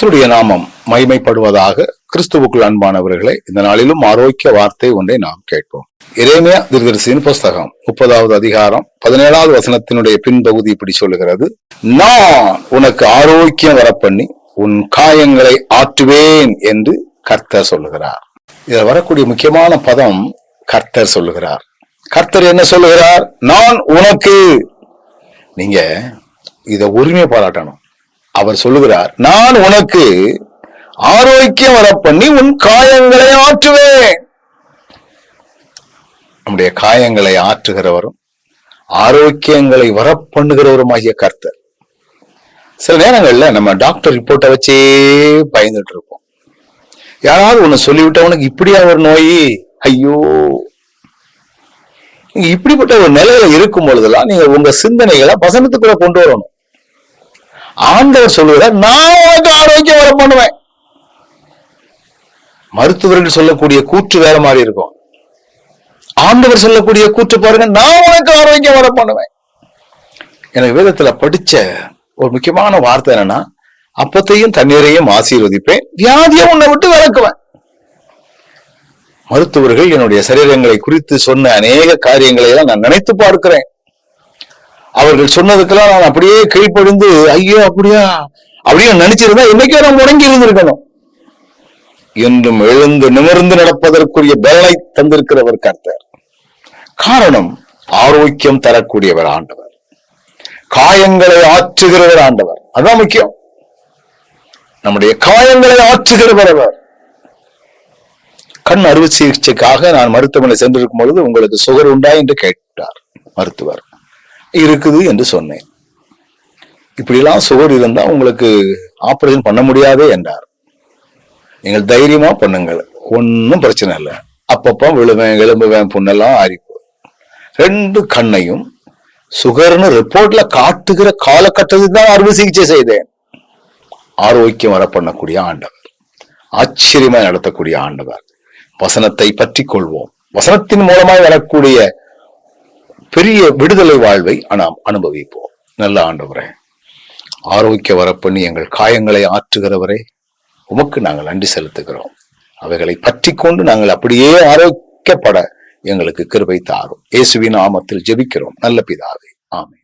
கர்த்தருடைய நாமம் மகிமைப்படுவதாக கிறிஸ்துவுக்குள் அன்பானவர்களை இந்த நாளிலும் ஆரோக்கிய வார்த்தை ஒன்றை நாம் கேட்போம். இறைமையா திருதரிசியின் புஸ்தகம் முப்பதாவது அதிகாரம் பதினேழாவது வசனத்தினுடைய பின்பகுதி இப்படி சொல்லுகிறது. நான் உனக்கு ஆரோக்கியம் வரப்பண்ணி உன் காயங்களை ஆற்றுவேன் என்று கர்த்தர் சொல்லுகிறார். இதில் வரக்கூடிய முக்கியமான பதம் கர்த்தர் சொல்லுகிறார். கர்த்தர் என்ன சொல்லுகிறார்? நான் உனக்கு. நீங்க இத உரிமை பாராட்டணும். அவர் சொல்லுகிறார் நான் உனக்கு ஆரோக்கியம் வர பண்ணி உன் காயங்களை ஆற்றுவேன். நம்முடைய காயங்களை ஆற்றுகிறவரும் ஆரோக்கியங்களை வரப்பண்ணுகிறவருமாகிய கர்த்தர். சில நேரங்கள்ல நம்ம டாக்டர் ரிப்போர்ட்டை வச்சே பயந்துட்டு இருப்போம். யாராவது ஒண்ணு சொல்லிவிட்டவனுக்கு இப்படியா ஒரு நோய்? ஐயோ. இப்படிப்பட்ட ஒரு நிலையில இருக்கும் பொழுதெல்லாம் நீங்க உங்க சிந்தனைகளை வசனத்துக்குள்ள கொண்டு வரணும். ஆண்டவர் சொல்லுகிறார் நான் உனக்கு ஆரோக்கியம் வர பண்ணுவேன். மருத்துவர்கள் சொல்லக்கூடிய கூற்று வேற மாதிரி இருக்கும். ஆண்டவர் சொல்லக்கூடிய கூற்று பாருங்க நான் உனக்கு ஆரோக்கியம் வர பண்ணுவேன். எனக்கு வேதத்துல படிச்ச ஒரு முக்கியமான வார்த்தை என்னன்னா அப்பத்தையும் தண்ணீரையும் ஆசீர்வதிப்பேன் வியாதியை உன்னை விட்டு விளக்குவேன் மருத்துவர்கள் என்னுடைய சரீரங்களை குறித்து சொன்ன அநேக காரியங்களை எல்லாம் நான் நினைத்து பார்க்கிறேன். அவர்கள் சொன்னதுக்கெல்லாம் நான் அப்படியே கீழ்ப்படிந்து ஐயோ அப்படியா? அப்படின்னு நினைச்சிருந்தா இன்னைக்கே நான் முடங்கி இருந்திருக்கணும். என்றும் எழுந்து நிமிர்ந்து நடப்பதற்குரிய பலனை தந்திருக்கிறவர் கர்த்தர். காரணம் ஆரோக்கியம் தரக்கூடியவர் ஆண்டவர். காயங்களை ஆற்றுகிறவர் ஆண்டவர். அதான் முக்கியம். நம்முடைய காயங்களை ஆற்றுகிறவர் அவர். கண் அறுவை சிகிச்சைக்காக நான் மருத்துவமனை சென்றிருக்கும் பொழுது உங்களுக்கு சுகர் உண்டா என்று கேட்டார் மருத்துவர். இருக்குது என்று சொன்னேன். இப்படிலாம் சுகர் இருந்தால் உங்களுக்கு ஆப்ரேஷன் பண்ண முடியாதே என்றார். நீங்கள் தைரியமா பண்ணுங்கள். ஒன்றும் பிரச்சனை இல்லை. அப்பப்போ விழுவேன் எலும்புவேன் புண்ணெல்லாம் ஆறிப்போம் ரெண்டு கண்ணையும் சுகர்னு ரிப்போர்ட்ல காட்டுகிற காலகட்டத்தில் தான் அறுவை சிகிச்சை செய்தேன். ஆரோக்கியம் வர பண்ணக்கூடிய ஆண்டவர். ஆச்சரியமாய் நடத்தக்கூடிய ஆண்டவர். வசனத்தை பற்றி கொள்வோம். வசனத்தின் மூலமாய் வரக்கூடிய பெரிய விடுதலை வாழ்வை நாம் அனுபவிப்போம். நல்ல ஆண்டவரே ஆரோக்கிய வரப்பண்ணி எங்கள் காயங்களை ஆற்றுகிறவரே உமக்கு நாங்கள் நன்றி செலுத்துகிறோம். அவைகளை பற்றி கொண்டு நாங்கள் அப்படியே ஆரோக்கியப்பட எங்களுக்கு கிருபை தாரும். இயேசுவின் நாமத்தில் ஜெபிக்கிறோம். நல்ல பிதாவே ஆமே